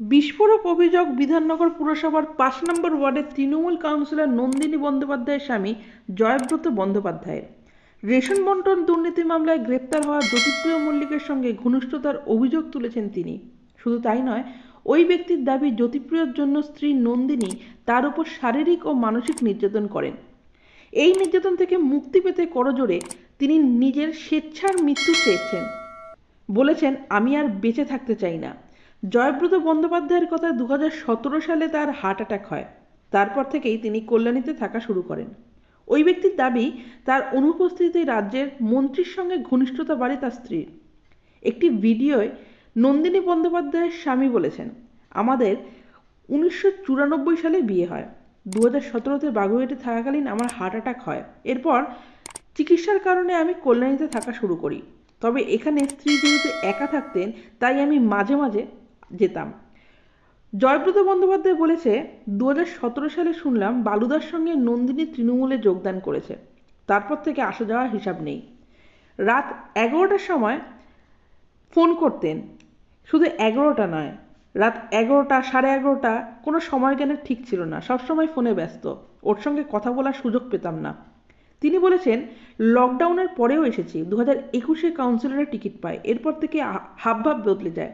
বিস্ফোরক অভিযোগ বিধাননগর পুরসভার পাঁচ নম্বর ওয়ার্ডের তৃণমূল কাউন্সিলর নন্দিনী বন্দ্যোপাধ্যায়ের স্বামী জয়ব্রত বন্দ্যোপাধ্যায়ের। রেশন বন্টন দুর্নীতি মামলায় গ্রেপ্তার হওয়া জ্যোতিপ্রিয় মল্লিকের সঙ্গে ঘনিষ্ঠতার অভিযোগ তুলেছেন তিনি। শুধু তাই নয়, ওই ব্যক্তির দাবি জ্যোতিপ্রিয়র জন্য স্ত্রী নন্দিনী তার উপর শারীরিক ও মানসিক নির্যাতন করেন। এই নির্যাতন থেকে মুক্তি পেতে করজোড়ে তিনি নিজের স্বেচ্ছার মৃত্যু চেয়েছেন। বলেছেন, আমি আর বেঁচে থাকতে চাই না। জয়ব্রত বন্দ্যোপাধ্যায়ের কথা দু হাজার সতেরো সালে তার হার্ট অ্যাটাক হয়। তারপর থেকেই তিনি কল্যাণীতে থাকা শুরু করেন। ওই ব্যক্তির দাবি, তার অনুপস্থিতিতে রাজ্যের মন্ত্রীর সঙ্গে ঘনিষ্ঠতা বাড়ে তার স্ত্রীর। একটি ভিডিওয় নন্দিনী বন্দ্যোপাধ্যায়ের স্বামী বলেছেন, আমাদের উনিশশো চুরানব্বই সালে বিয়ে হয়। দু হাজার সতেরোতে বাগুইয়াটি থাকাকালীন আমার হার্ট অ্যাটাক হয়। এরপর চিকিৎসার কারণে আমি কল্যাণীতে থাকা শুরু করি। তবে এখানে স্ত্রী যেহেতু একা থাকতেন, তাই আমি মাঝে মাঝে যেতাম। জয়ব্রত বন্দ্যোপাধ্যায় বলেছে দু সালে শুনলাম বালুদার সঙ্গে নন্দিনী তৃণমূলে যোগদান করেছে। তারপর থেকে আসা যাওয়ার হিসাব নেই। রাত এগারোটার সময় ফোন করতেন। শুধু এগারোটা নয়, রাত এগারোটা, সাড়ে এগারোটা কোনো সময় জ্ঞানের ঠিক ছিল না। সবসময় ফোনে ব্যস্ত। ওর সঙ্গে কথা বলার সুযোগ পেতাম না। তিনি বলেছেন, লকডাউনের পরেও এসেছি। দু হাজার একুশে কাউন্সিলরের টিকিট পায় এরপর থেকে হাবভাব বদলে যায়।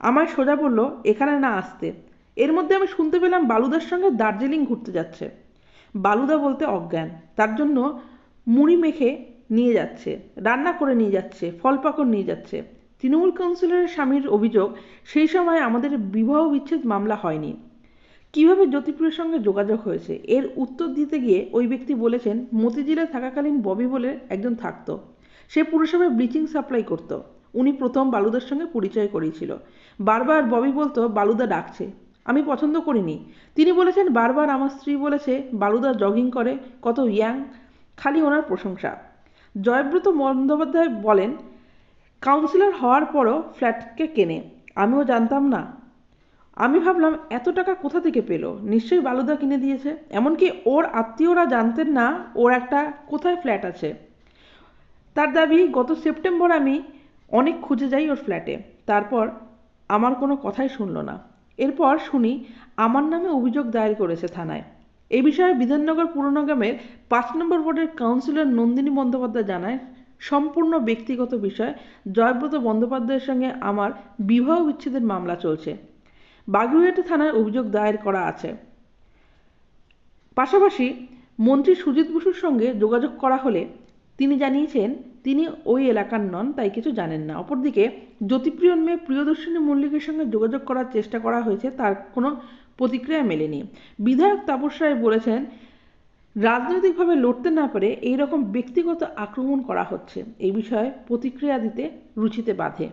আমায় সোজা বলল, এখানে না আসতে। এর মধ্যে আমি শুনতে পেলাম বালুদার সঙ্গে দার্জিলিং ঘুরতে যাচ্ছে। বালুদা বলতে অজ্ঞান। তার জন্য মুড়ি মেখে নিয়ে যাচ্ছে, রান্না করে নিয়ে যাচ্ছে, ফল পাকড় নিয়ে যাচ্ছে। তৃণমূল কাউন্সিলরের স্বামীর অভিযোগ, সেই সময় আমাদের বিবাহ বিচ্ছেদ মামলা হয়নি। কীভাবে জ্যোতিপ্রিয়র সঙ্গে যোগাযোগ হয়েছে? এর উত্তর দিতে গিয়ে ওই ব্যক্তি বলেছেন, মতিঝিলে থাকাকালীন ববি বলে একজন থাকতো। সে পুরসভায় ব্লিচিং সাপ্লাই করতো। উনি প্রথম বালুদার সঙ্গে পরিচয় করিয়েছিল। বারবার ববি বলতো, বালুদা ডাকছে। আমি পছন্দ করিনি। তিনি বলেছেন, বারবার আমার স্ত্রী বলেছে, বালুদা জগিং করে, কত ইয়াং খালি ওনার প্রশংসা। জয়ব্রত বন্দ্যোপাধ্যায় বলেন কাউন্সিলর হওয়ার পরও ফ্ল্যাটকে কেনে, আমিও জানতাম না। আমি ভাবলাম, এত টাকা কোথা থেকে পেল? নিশ্চয়ই বালুদা কিনে দিয়েছে। এমনকি ওর আত্মীয়রা জানতেন না, ওর একটা কোথায় ফ্ল্যাট আছে। তার দাবি, গত সেপ্টেম্বর আমি অনেক খুঁজে যাই ওর ফ্ল্যাটে তারপর আমার কোনো কথাই শুনলো না। এরপর শুনি, আমার নামে অভিযোগ দায়ের করেছে থানায়। এই বিষয়ে বিধাননগর পুরনো গ্রামের পাঁচ নম্বর ওয়ার্ডের কাউন্সিলর নন্দিনী বন্দ্যোপাধ্যায় জানায়, সম্পূর্ণ ব্যক্তিগত বিষয়, জয়ব্রত বন্দ্যোপাধ্যায়ের সঙ্গে আমার বিবাহ বিচ্ছেদের মামলা চলছে। বাগুইহাটি থানায় অভিযোগ দায়ের করা আছে। পাশাপাশি মন্ত্রী সুজিত বসুর সঙ্গে যোগাযোগ করা হলে তিনি জানিয়েছেন, তিনি ওই এলাকার নন, তাই কিছু জানেন না। অপরদিকে জ্যোতিপ্রিয়র মেয়ে প্রিয়দর্শিনী মল্লিকের সঙ্গে যোগাযোগ করার চেষ্টা করা হয়েছে, তার কোনো প্রতিক্রিয়া মেলেনি। বিধায়ক তাপস রায় বলেছেন, রাজনৈতিকভাবে লড়তে না পারে এইরকম ব্যক্তিগত আক্রমণ করা হচ্ছে। এই বিষয়ে প্রতিক্রিয়া দিতে রুচিতে বাধে।